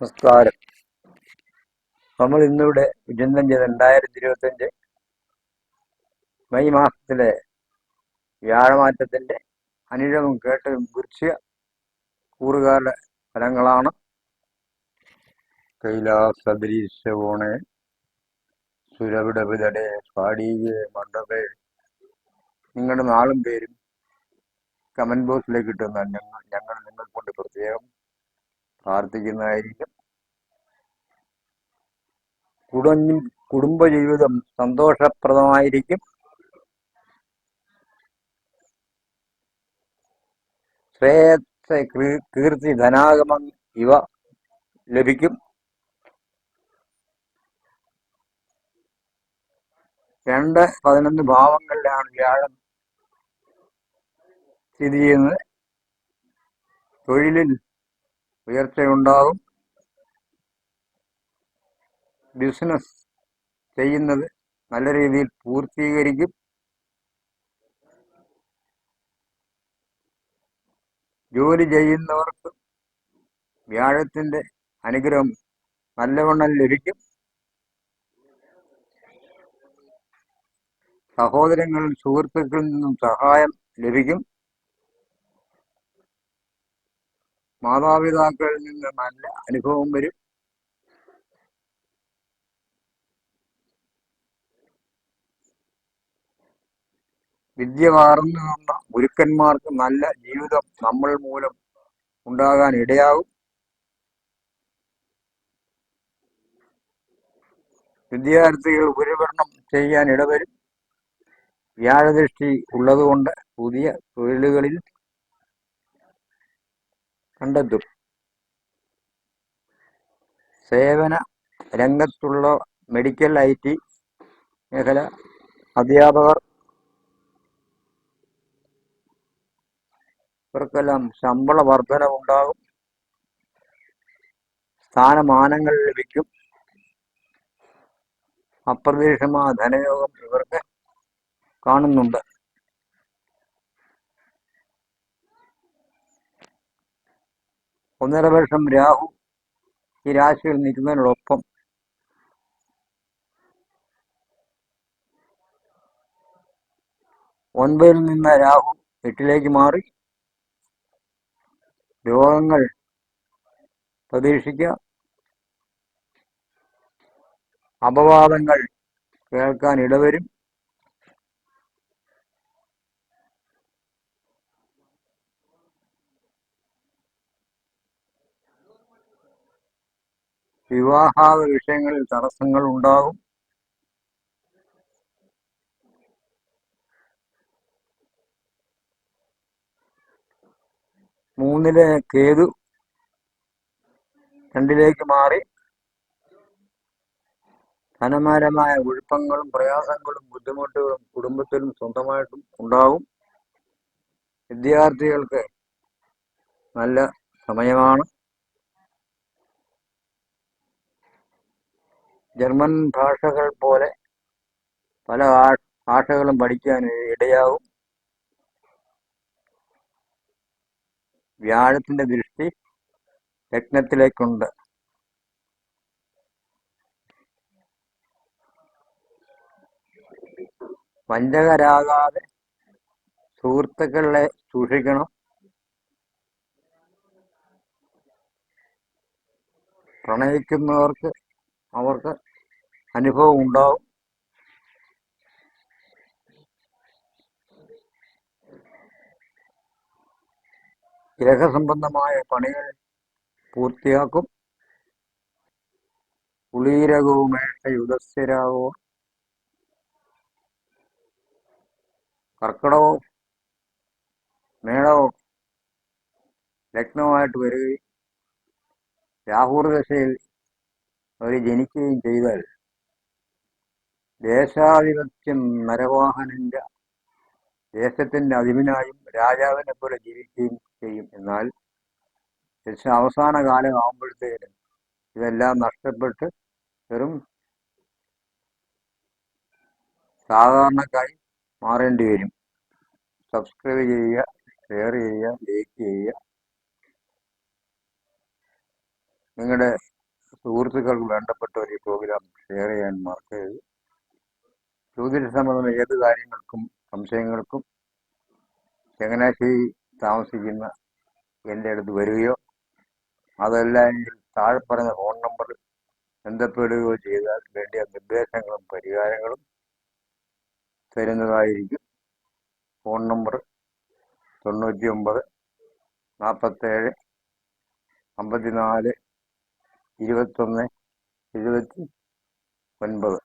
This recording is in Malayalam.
നമസ്കാരം. നമ്മൾ ഇന്നിവിടെ വിചിന്തനം ചെയ്ത രണ്ടായിരത്തി ഇരുപത്തഞ്ച് മെയ് മാസത്തിലെ വ്യാഴമാറ്റത്തിന്റെ അനുരവും കേട്ടതും കുറിച്ച് കൂറുകാരുടെ ഫലങ്ങളാണ് കൈലാസദ്രീശോണെ സുരവിടവിതടെ സ്വാടീകെ മണ്ഡപേ. നിങ്ങളുടെ നാളും പേരും കമന്റ് ബോക്സിലേക്ക് ഇട്ടുന്ന ഞങ്ങൾ ഞങ്ങൾ നിങ്ങൾ കൊണ്ട് പ്രത്യേകം പ്രാർത്ഥിക്കുന്നതായിരിക്കും കുടുംബ കുടുംബജീവിതം സന്തോഷപ്രദമായിരിക്കും. ശ്രേയസ് കീർത്തി ധനാഗമം ഇവ ലഭിക്കും. രണ്ട് പതിനൊന്ന് ഭാവങ്ങളിലാണ് വ്യാഴം സ്ഥിതി ചെയ്യുന്നത്. തൊഴിലിൽ ഉയർച്ചയുണ്ടാകും ബിസിനസ് ചെയ്യുന്നത് നല്ല രീതിയിൽ പൂർത്തീകരിക്കും. ജോലി ചെയ്യുന്നവർക്ക് വ്യാഴത്തിന്റെ അനുഗ്രഹം നല്ലവണ്ണം ലഭിക്കും. സഹോദരങ്ങളിൽ സുഹൃത്തുക്കളിൽ നിന്നും സഹായം ലഭിക്കും. മാതാപിതാക്കളിൽ നിന്ന് നല്ല അനുഭവം വരും. വിദ്യ മാറുന്ന ഗുരുക്കന്മാർക്ക് നല്ല ജീവിതം നമ്മൾ മൂലം ഉണ്ടാകാൻ ഇടയാകും. വിദ്യാർത്ഥികൾ ഉപരിപഠനം ചെയ്യാൻ ഇടവരും. വ്യാഴദൃഷ്ടി ഉള്ളതുകൊണ്ട് പുതിയ തൊഴിലുകളിൽ കണ്ടെത്തും. സേവന രംഗത്തുള്ള മെഡിക്കൽ ഐ ടി മേഖല അധ്യാപകർ ഇവർക്കെല്ലാം ശമ്പള വർധനവുണ്ടാകും സ്ഥാനമാനങ്ങൾ ലഭിക്കും. അപ്രതീക്ഷിതമായ ധനയോഗം ഇവർക്ക് കാണുന്നുണ്ട്. ഒന്നര വർഷം രാഹു ഈ രാശിയിൽ നിൽക്കുന്നതിനോടൊപ്പം ഒൻപതിൽ നിന്ന് രാഹു എട്ടിലേക്ക് മാറി രോഗങ്ങൾ പ്രതീക്ഷിക്കുക അപവാദങ്ങൾ കേൾക്കാൻ ഇടവരും. വിവാഹാത വിഷയങ്ങളിൽ തടസ്സങ്ങൾ ഉണ്ടാകും. മൂന്നിലെ കേതു രണ്ടിലേക്ക് മാറി. ധനമാരമായ കുഴപ്പങ്ങളും പ്രയാസങ്ങളും ബുദ്ധിമുട്ടുകളും കുടുംബത്തിലും സ്വന്തമായിട്ടും ഉണ്ടാകും. വിദ്യാർത്ഥികൾക്ക് നല്ല സമയമാണ്. ജർമ്മൻ ഭാഷകൾ പോലെ പല ഭാഷകളും പഠിക്കാൻ ഇടയാവും. വ്യാഴത്തിന്റെ ദൃഷ്ടി ലഗ്നത്തിലേക്കുണ്ട് വഞ്ചകരാകാതെ സുഹൃത്തുക്കളെ സൂക്ഷിക്കണം. പ്രണയിക്കുന്നവർക്ക് അവർക്ക് അനുഭവം ഉണ്ടാവും. ഗ്രഹസംബന്ധമായ പണികൾ പൂർത്തിയാക്കും. പുളീരകവുമേഷ യുധസ്ഥിരാവോ? കർക്കിടകോ മേളവോ ലഗ്നമായിട്ട് വരികയും രാഹുർ ദശയിൽ അവർ ജനിക്കുകയും ചെയ്താൽ ദേശാധിപത്യം നരവാഹനന്റെ ദേശത്തിന്റെ അധിപനായും രാജാവിനെ പോലെ ജീവിക്കുകയും ചെയ്യും. എന്നാൽ അവസാന കാലം ആകുമ്പോഴത്തേനും ഇതെല്ലാം നഷ്ടപ്പെട്ട് വെറും സാധാരണക്കായി മാറേണ്ടി വരും. സബ്സ്ക്രൈബ് ചെയ്യുക ഷെയർ ചെയ്യുക ലൈക്ക് ചെയ്യുക. നിങ്ങളുടെ സുഹൃത്തുക്കൾക്ക് വേണ്ടപ്പെട്ടവർ ഈ പ്രോഗ്രാം ഷെയർ ചെയ്യാൻ മറക്കരുത് ജ്യോതിഷ സംബന്ധമായ ഏത് കാര്യങ്ങൾക്കും സംശയങ്ങൾക്കും ചങ്ങനാശ്ശേരി താമസിക്കുന്ന എന്റെ അടുത്ത് വരികയോ അതല്ലെങ്കിൽ താഴെ പറഞ്ഞ ഫോൺ നമ്പർ ബന്ധപ്പെടുകയോ ചെയ്താൽ വേണ്ടിയ നിർദ്ദേശങ്ങളും പരിഹാരങ്ങളും തരുന്നതായിരിക്കും. ഫോൺ നമ്പർ തൊണ്ണൂറ്റി ഒമ്പത് നാൽപ്പത്തേഴ് അമ്പത്തിനാല് ഇരുപത്തൊന്ന് എഴുപത്തി ഒൻപത്.